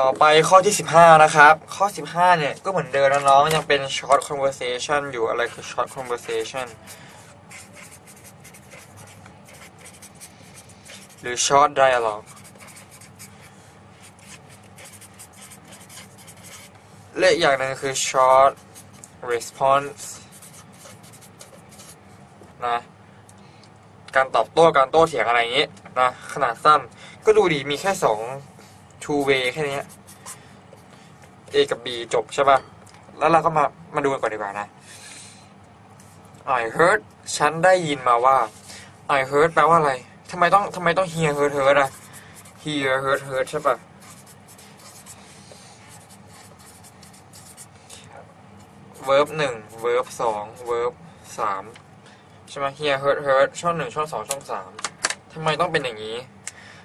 ต่อไปข้อที่ 15 นะครับ ข้อ 15 เนี่ย ก็เหมือนเดิมนะน้องยังเป็น short conversation อยู่อะไรคือ short conversation หรือ short dialogue และอีกอย่างหนึ่งคือ short response นะ การตอบโต้การโต้เถียงอะไรอย่างนี้นะ ขนาดสั้น ก็ดูดีมีแค่สอง two way แค่เนี้ย A กับ B จบใช่ป่ะ แล้วเราก็มามาดูกันก่อนดีกว่านะ I heard ฉันได้ยินมาว่า I heard แปลว่าอะไรทำไมต้องทำไมต้อง hear heard heard อะ hear heard heard ใช่ป่ะ verb หนึ่ง verb สอง verb สามใช่ไหม hear heard heard ช่องหนึ่งช่องสองช่องสามทำไมต้องเป็นอย่างนี้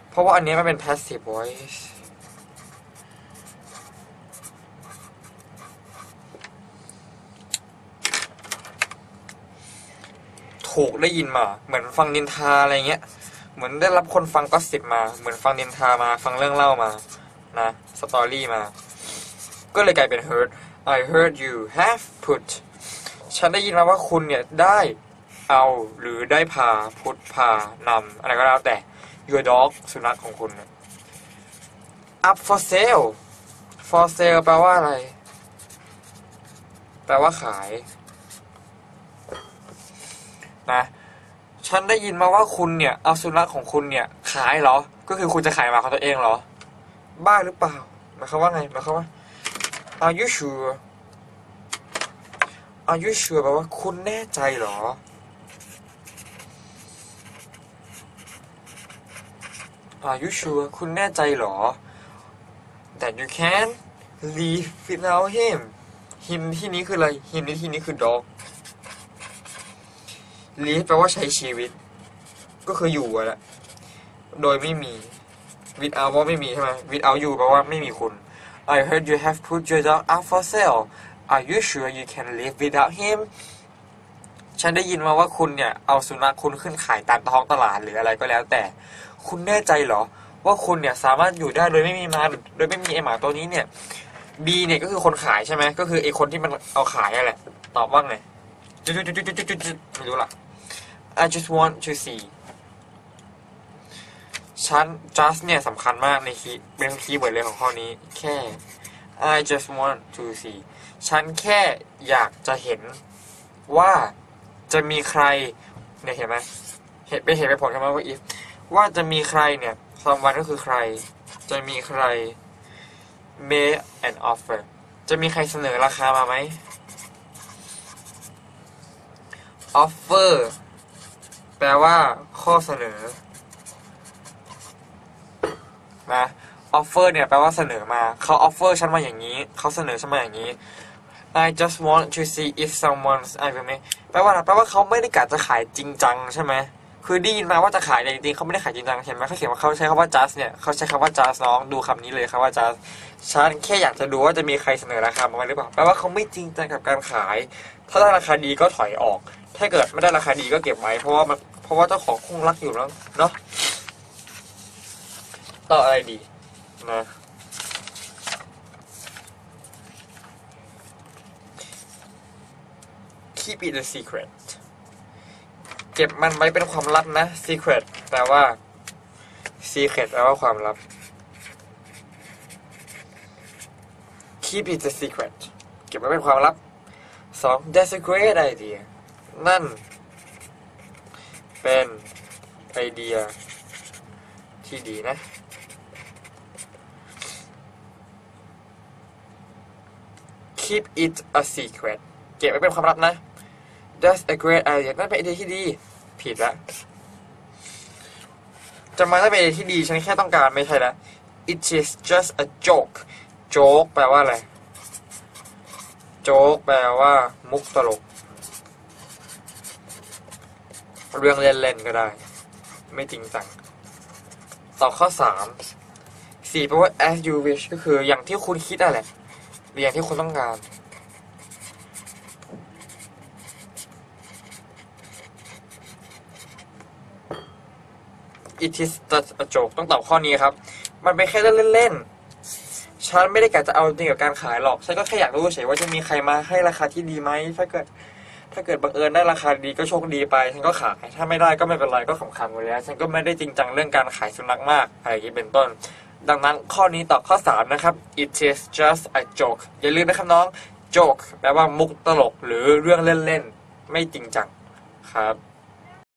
เพราะว่าอันนี้มันเป็น passive voice ถูกได้ยินมา เหมือนฟังนินทาอะไรเงี้ย เหมือนได้รับคนฟังก็สิบมา เหมือนฟังนินทามา ฟังเรื่องเล่ามานะสตอรี่มา ก็เลยกลายเป็น heard I heard you have put ฉันได้ยินมาว่าคุณเนี่ยได้เอาหรือได้พาพุทพานำอะไรก็แล้วแต่ your dog สุนัขของคุณ up for sale for sale แปลว่าอะไร แปลว่าขาย นะฉันได้ยินมาว่าคุณเนี่ยเอาสุนัขของคุณเนี่ยขายเหรอ ก็คือคุณจะขายหมาของตัวเองเหรอ บ้าหรือเปล่าหมายความว่าไงหมายความว่า Are you sure Are you sure แปลว่าคุณแน่ใจเหรอ Are you sure คุณแน่ใจเหรอ that you can live without him him ที่นี้คืออะไร him ในที่นี้คือ dog live แปลว่าใช้ชีวิต ก็คืออยู่อะแหละโดยไม่มี without ว่าไม่มีใช่ไหม without you แปลว่าไม่มีคุณ I heard you have put your dog up for sale Are you sure you can live without him ฉันได้ยินมาว่าคุณเนี่ย เอาสุนัขคุณขึ้นขายตามท้องตลาดหรืออะไรก็แล้วแต่ คุณแน่ใจเหรอ ว่าคุณเนี่ยสามารถอยู่ได้โดยไม่มีมาโดยไม่มีไอหมาตัวนี้เนี่ย B เนี่ยก็คือคนขายใช่ไหมก็คือไอคนที่มันเอาขายนั่นแหละ ตอบว่าไง จุดจุดจุดจุดจุดจุดไม่รู้ละ I just want to see ฉัน just เนี่ยสำคัญมากในคีย์เป็นคีย์เวิร์ดเลยของข้อนี้ แค่ I just want to see ฉันแค่อยากจะเห็นว่าจะมีใครเนี่ยเห็นไหมเห็นเป็นเหตุเป็นผลใช่ไหมว่า if ว่าจะมีใครเนี่ย someone ก็คือใคร จะมีใคร make an offer จะมีใครเสนอราคามาไหม offer แปลว่า ข้อเสนอนะ offer เนี่ยแปลว่าเสนอมาเขา offer ฉันมาอย่างนี้เขาเสนอฉันมาอย่างนี้ I just want to see if someone's I will make แปลว่าอะไรแปลว่าเขาไม่ได้กะจะขายจริงจังใช่ไหมคือได้ยินมาว่าจะขายแต่จริงๆเขาไม่ได้ขายจริงจังเห็นไหมเขาเขียนว่าเขาใช้คำว่า just เนี่ยเขาใช้คำว่า just น้องดูคำนี้เลยครับว่า just ฉันแค่อยากจะดูว่าจะมีใครเสนอราคามาหมหรือเปล่าแปลว่าเขาไม่จริงจังกับการขาย ถ้าได้ราคาดีก็ถอยออก ถ้าเกิดไม่ได้ราคาดีก็เก็บไว้ เพราะว่ามันเพราะว่าเจ้าของคงรักอยู่แล้วเนาะต่ออะไรดีนะ keep it a secret เก็บมันไว้เป็นความลับนะ secret แปลว่า secret แปลว่าความลับ keep it a secret เก็บไว้เป็นความลับสอง that's a great idea นั่น เป็นไอเดียที่ดีนะ keep it a secret เก็บไว้เป็นความลับนะ That's a great idea นั่นเป็นไอเดียที่ดี ผิดละจะมาได้เป็นไอเดียที่ดี ฉันแค่ต้องการไม่ใช่ละ It is just a joke joke แปลว่าอะไร joke แปลว่า มุกตลก เรื่องเล่นๆก็ได้ ไม่จริงจังต่อข้อสามสี่แปลว่า as you wish ก็คืออย่างที่คุณคิดอะไรหรืออย่างที่คุณต้องการ It is just a joke ต้องตอบข้อนี้ครับ มันเป็นแค่เรื่องเล่นๆ ฉันไม่ได้กะจะเอาจริงกับการขายหรอก ฉันก็แค่อยากรู้เฉยว่าจะมีใครมาให้ราคาที่ดีไหม ถ้าเกิด ถ้าเกิดบังเอิญได้ราคาดีก็โชคดีไป ฉันก็ขาย ถ้าไม่ได้ก็ไม่เป็นไรก็ขำๆไปแล้ว ฉันก็ไม่ได้จริงจังเรื่องการขายสุนัขมากอะไรอย่างนี้เป็นต้น ดังนั้นข้อนี้ตอบข้อ 3 นะครับ it is just a joke อย่าลืมนะครับน้อง joke แปลว่ามุกตลกหรือเรื่องเล่นๆ ไม่จริงจังครับ